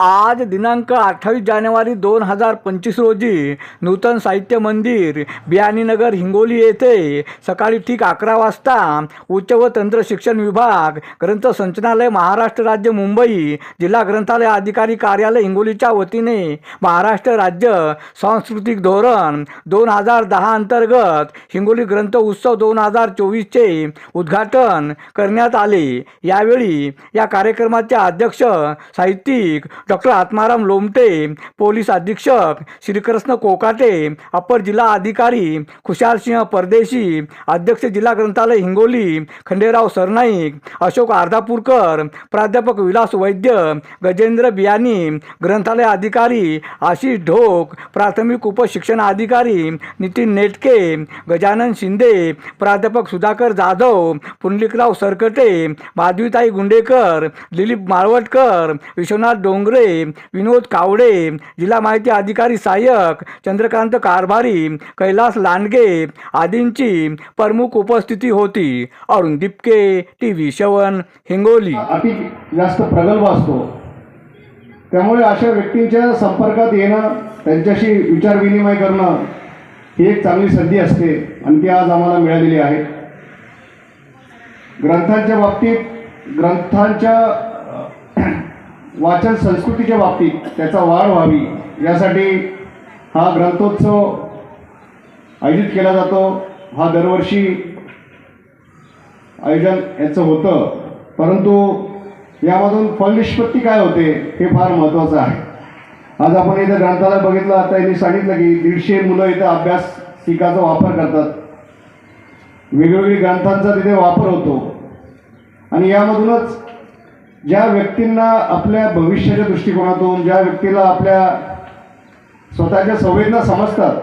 आज दिनांक अठ्ठावीस जानेवारी दोन हजार पंचवीस रोजी नूतन साहित्य मंदिर बियानीनगर हिंगोली येथे सकाळी ठीक अकरा वाजता उच्च व तंत्र शिक्षण विभाग ग्रंथ संचनालय महाराष्ट्र राज्य मुंबई जिल्हा ग्रंथालय अधिकारी कार्यालय हिंगोलीच्या वतीने महाराष्ट्र राज्य सांस्कृतिक धोरण दोन हजार दहा अंतर्गत हिंगोली ग्रंथ उत्सव दोन हजार चोवीसचे उद्घाटन करण्यात आले. यावेळी या कार्यक्रमाचे अध्यक्ष साहित्यिक डॉक्टर आत्माराम लोमटे पोलीस अधीक्षक श्रीकृष्ण कोकाटे अपर जिल्हा अधिकारी खुशालसिंह परदेशी अध्यक्ष जिल्हा ग्रंथालय हिंगोली खंडेराव सरनाईक अशोक अर्धापूरकर प्राध्यापक विलास वैद्य गजेंद्र बियानी ग्रंथालय अधिकारी आशिष ढोक प्राथमिक उपशिक्षण अधिकारी नितीन नेटके गजानन शिंदे प्राध्यापक सुधाकर जाधव पुंडलिकराव सरकटे माधवीताई गुंडेकर दिलीप माळवटकर विश्वनाथ डोंगरे विनोद कावडे जिल्हा माहिती अधिकारी सहाय्यक चंद्रकांत कारभारी कैलास लांडगे आदींची प्रमुख उपस्थिती होती. अरुण दिपके टी व्ही शवन हिंगोली अति जास्त प्रगल्भ असतो. त्यामुळे अशा व्यक्तींच्या संपर्कात येणं त्यांच्याशी विचारविनिमय करणं ही एक चांगली संधी असते आणि ती आज आम्हाला मिळालेली आहे. ग्रंथांच्या बाबतीत ग्रंथांच्या वाचन संस्कृतीच्या बाबतीत त्याचा वाढ व्हावी यासाठी हा ग्रंथोत्सव आयोजित केला जातो. हा दरवर्षी आयोजन याचं होतं. परंतु यामधून फलनिष्पत्ती काय होते हे फार महत्त्वाचं आहे. आज आपण इथं ग्रंथालय बघितलं आता यांनी सांगितलं की दीडशे मुलं इथं अभ्यास अभ्यासिकाचा वापर करतात. वेगवेगळी ग्रंथांचा तिथे वापर होतो. आणि यामधूनच ज्या व्यक्तींना आपल्या भविष्याच्या दृष्टिकोनातून ज्या व्यक्तीला आपल्या स्वतःच्या संवेदना समजतात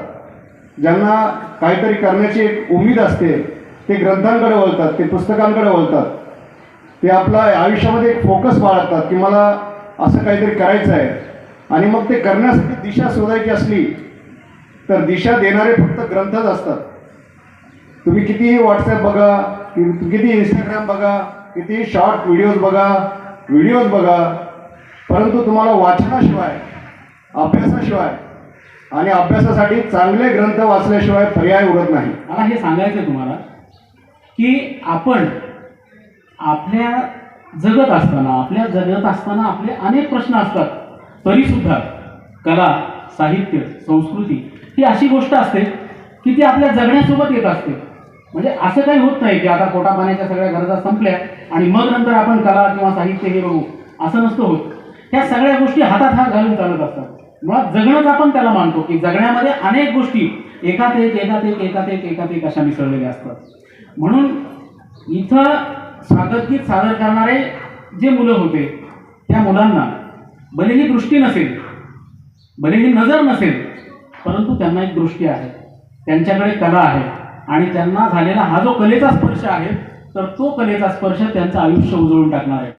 ज्यांना काहीतरी करण्याची एक उमेद असते ते ग्रंथांकडे वळतात ते पुस्तकांकडे वळतात ते आपल्या आयुष्यामध्ये एक फोकस बाळगतात की मला असं काहीतरी करायचं आहे. आणि मग ते करण्यासाठी दिशा शोधायची असली तर दिशा देणारे फक्त ग्रंथच असतात. तुम्ही कितीही व्हॉट्सॲप बघा किती इंस्टाग्राम बघा किती शॉर्ट व्हिडिओज बघा व्हिडिओज बघा परंतु तुम्हाला वाचनाशिवाय अभ्यासाशिवाय आणि अभ्यासासाठी चांगले ग्रंथ वाचल्याशिवाय पर्याय उरत नाही. मला हे सांगायचं आहे तुम्हाला की आपण आपल्या जगत असताना आपल्या जगत असताना आपले अनेक प्रश्न असतात तरीसुद्धा कला साहित्य संस्कृती ही अशी गोष्ट असते की ती आपल्या जगण्यासोबत येत असते. म्हणजे असं काही होत नाही की आता पोटा पाण्याच्या सगळ्या गरजा संपल्या आणि मग नंतर आपण कला किंवा साहित्य हे बघू. असं नसतं होत. ह्या सगळ्या गोष्टी हातात हात घालून चालत असतात. मुळात जगणंच आपण त्याला मानतो की जगण्यामध्ये अनेक गोष्टी एकात एक एकात एक एकात एक एकात एक अशा मिसळलेल्या असतात. म्हणून इथं स्वागतगीत सादर करणारे जे मुलं होते त्या मुलांना भलेही दृष्टी नसेल भलेही नजर नसेल परंतु त्यांना एक दृष्टी आहे. त्यांच्याकडे कला आहे. आणि त्यांना झालेला हा जो कलेचा स्पर्श आहे तर तो कलेचा स्पर्श त्यांचं आयुष्य उजळून टाकणार आहे.